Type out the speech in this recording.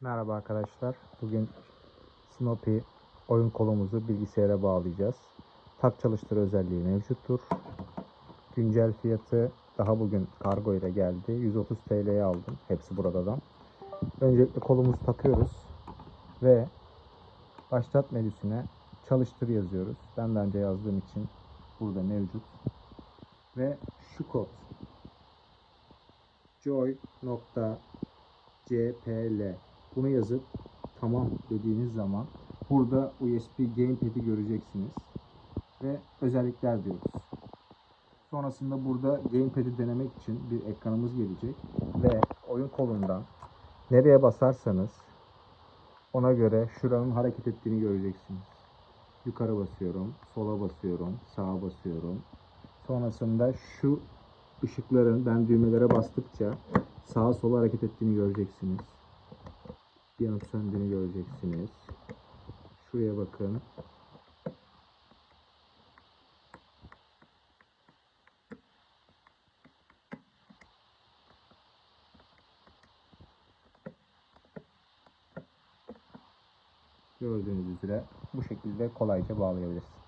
Merhaba arkadaşlar. Bugün Snoopy oyun kolumuzu bilgisayara bağlayacağız. Tak çalıştır özelliği mevcuttur. Güncel fiyatı daha bugün kargo ile geldi. 130 TL'ye aldım. Hepsi buradan. Öncelikle kolumuzu takıyoruz ve başlat menüsüne çalıştır yazıyoruz. Ben daha önce yazdığım için burada mevcut. Ve şu kod joy.cpl bunu yazıp tamam dediğiniz zaman burada USB Gamepad'i göreceksiniz ve özellikler diyoruz. Sonrasında burada Gamepad'i denemek için bir ekranımız gelecek ve oyun kolundan nereye basarsanız ona göre şuranın hareket ettiğini göreceksiniz. Yukarı basıyorum, sola basıyorum, sağa basıyorum. Sonrasında şu ışıkların ben düğmelere bastıkça sağa sola hareket ettiğini göreceksiniz. Yanıp söndüğünü göreceksiniz. Şuraya bakın. Gördüğünüz üzere bu şekilde kolayca bağlayabilirsiniz.